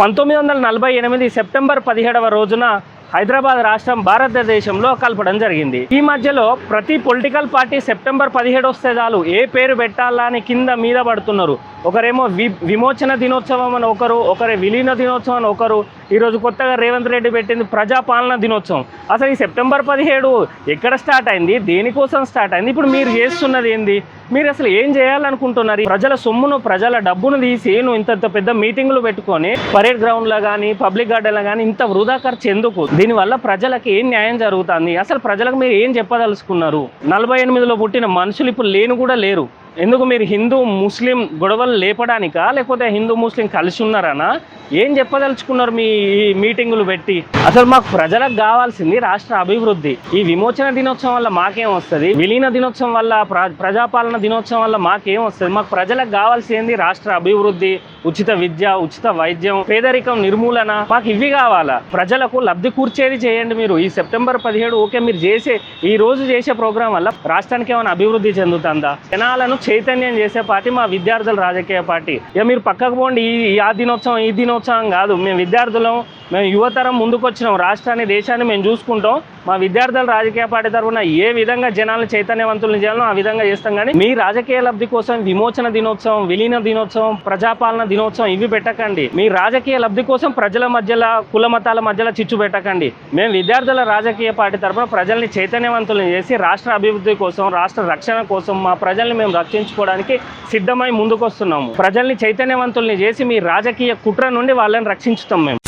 పంతొమ్మిది వందల నలభై ఎనిమిది సెప్టెంబర్ పదిహేడవ రోజున హైదరాబాద్ రాష్ట్రం భారతదేశంలో కలపడం జరిగింది. ఈ మధ్యలో ప్రతి పొలిటికల్ పార్టీ సెప్టెంబర్ పదిహేడు వస్తే చాలు ఏ పేరు పెట్టాలా అని కింద మీద పడుతున్నారు. ఒకరేమో వి విమోచన దినోత్సవం అని ఒకరు ఒకరి విలీన దినోత్సవం అని ఒకరు ఈరోజు కొత్తగా రేవంత్ రెడ్డి పెట్టింది ప్రజాపాలన దినోత్సవం. అసలు ఈ సెప్టెంబర్ పదిహేడు ఎక్కడ స్టార్ట్ అయింది? దేనికోసం స్టార్ట్ అయింది? ఇప్పుడు మీరు చేస్తున్నది ఏంది? మీరు అసలు ఏం చేయాలనుకుంటున్నారు? ప్రజల సొమ్మును ప్రజల డబ్బును తీసి నువ్వు ఇంత ఇంత పెద్ద మీటింగులు పెట్టుకొని పరేడ్ గ్రౌండ్లో కానీ పబ్లిక్ గార్డెన్లో కానీ ఇంత వృధా ఖర్చు ఎందుకు? దీనివల్ల ప్రజలకు ఏం న్యాయం జరుగుతుంది? అసలు ప్రజలకు మీరు ఏం చెప్పదలుచుకున్నారు? నలభై ఎనిమిదిలో పుట్టిన మనుషులు ఇప్పుడు లేను కూడా లేరు. ఎందుకు మీరు హిందూ ముస్లిం గొడవలు లేపడానికా? లేకపోతే హిందూ ముస్లిం కలిసి ఉన్నారనా? ఏం చెప్పదలుచుకున్నారు మీ ఈ మీటింగులు పెట్టి? అసలు మాకు ప్రజలకు కావాల్సింది రాష్ట్ర అభివృద్ధి. ఈ విమోచన దినోత్సవం వల్ల మాకేం వస్తుంది? విలీన దినోత్సవం వల్ల ప్రజాపాలన దినోత్సవం వల్ల మాకేం వస్తుంది? మాకు ప్రజలకు కావాల్సింది రాష్ట్ర అభివృద్ధి. ఉచిత విద్య ఉచిత వైద్యం పేదరికం నిర్మూలన మాకు ఇవి కావాలా? ప్రజలకు లబ్ధి కూర్చేది చేయండి మీరు. ఈ సెప్టెంబర్ పదిహేడు ఓకే మీరు చేసే ఈ రోజు చేసే ప్రోగ్రాం వల్ల రాష్ట్రానికి ఏమైనా అభివృద్ధి చెందుతుందా? జనాలను చైతన్యం చేసే పార్టీ మా విద్యార్థుల రాజకీయ పార్టీ. ఇక మీరు పక్కకు పోండి ఈ ఈ ఆ దినోత్సవం ఈ దినోత్సవం కాదు. మేము విద్యార్థులం మేము యువతరం ముందుకొచ్చినాం. రాష్ట్రాన్ని దేశాన్ని మేము చూసుకుంటాం. మా విద్యార్థుల రాజకీయ పార్టీ తరఫున ఏ విధంగా జనాలను చైతన్యవంతులను చేయాలో ఆ విధంగా చేస్తాం. కానీ మీ రాజకీయ లబ్ధి కోసం విమోచన దినోత్సవం విలీన దినోత్సవం ప్రజాపాలన దినోత్సవం ఇవి పెట్టకండి. మీ రాజకీయ లబ్ధి కోసం ప్రజల మధ్యలో కుల మతాల మధ్యలో చిచ్చు పెట్టకండి. మేము విద్యార్థుల రాజకీయ పార్టీ తరఫున ప్రజల్ని చైతన్యవంతులను చేసి రాష్ట్ర అభివృద్ధి కోసం రాష్ట్ర రక్షణ కోసం మా ప్రజల్ని మేము రక్షించుకోవడానికి సిద్ధమై ముందుకొస్తున్నాము. ప్రజల్ని చైతన్యవంతుల్ని చేసి మీ రాజకీయ కుట్ర నుండి వాళ్ళని రక్షించుతాం మేము.